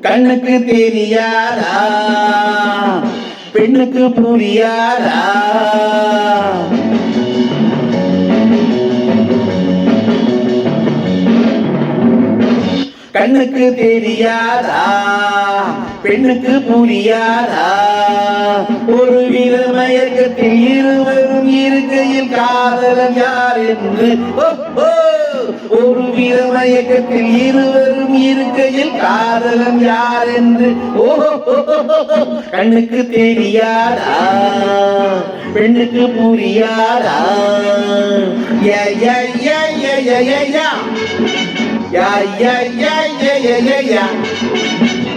கண்ணுக்கு தெரியாதா? பெண்ணுக்கு புரியாதா? கண்ணுக்கு தெரியாதா? பெண்ணுக்கு புரியாதா? ஒரு வித மயக்கத்தில் இருவரும் இருக்கையில் காதலன் யார் என்று? ஒரு வித மயக்கத்தில் இருவரும் இருக்கையில் காதலன் யார் என்று? ஓ கண்ணுக்கு தெரியாதா? பெண்ணுக்கு புரியாதா? யா யா யா யா யா யா. யா யா யா யா யா யா.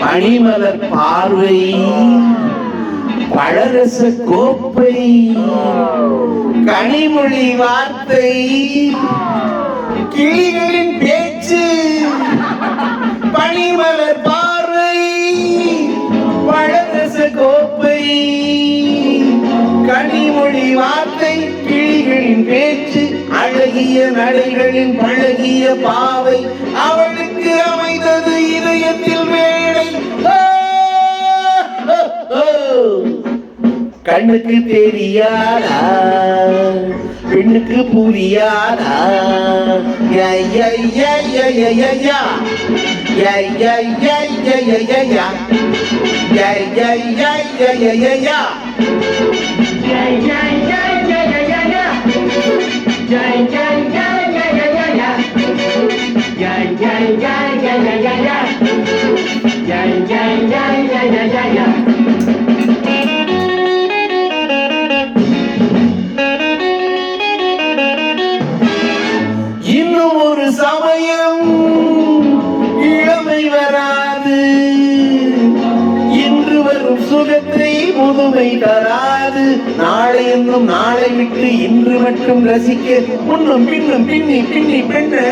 மணிமலர் பார்வை பழரச கோப்பை கனிமொழி வார்த்தை கிளிகளின் பேச்சு பனிமலர் பார்வை பழரச கோப்பை கனிமொழி வார்த்தை கிளிகளின் பேச்சு அழகிய நடைகளின் பழகிய பாவை அவள் கண்ணுக்கு தெரியாதா பெண்ணுக்கு புரியாதா Yeah, yeah, yeah. காலம் இளமை வராது. இன்று வரும் சுகத்தை முதுமை தராது. நாளை என்னும் நாளை விட்டு இன்று மட்டும் ரசிக்க முன்னும் பின்னும் பின்னி பின்னி பெண்ணு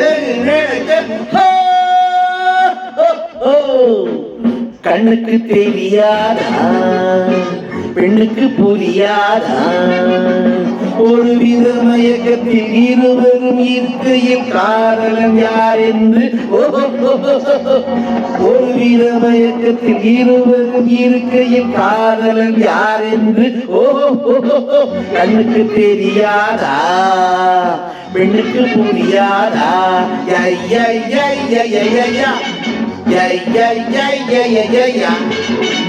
கண்ணுக்கு தெரியாதா? பெண்ணுக்கு புரியாதா? ஒரு வித மயக்கத்தில் இருவரும் இருக்கையில் காதலன் யார் என்று ஒரு வித மயக்கத்தில் இருவரும் இருக்கையில் காதலன் யார் என்று ஓ கண்ணுக்கு தெரியாதா? பெண்ணுக்கு புரியாதா? ஐயா ஐயா ஐயா ஐயா ஐயா ஐயா ஐயா யா,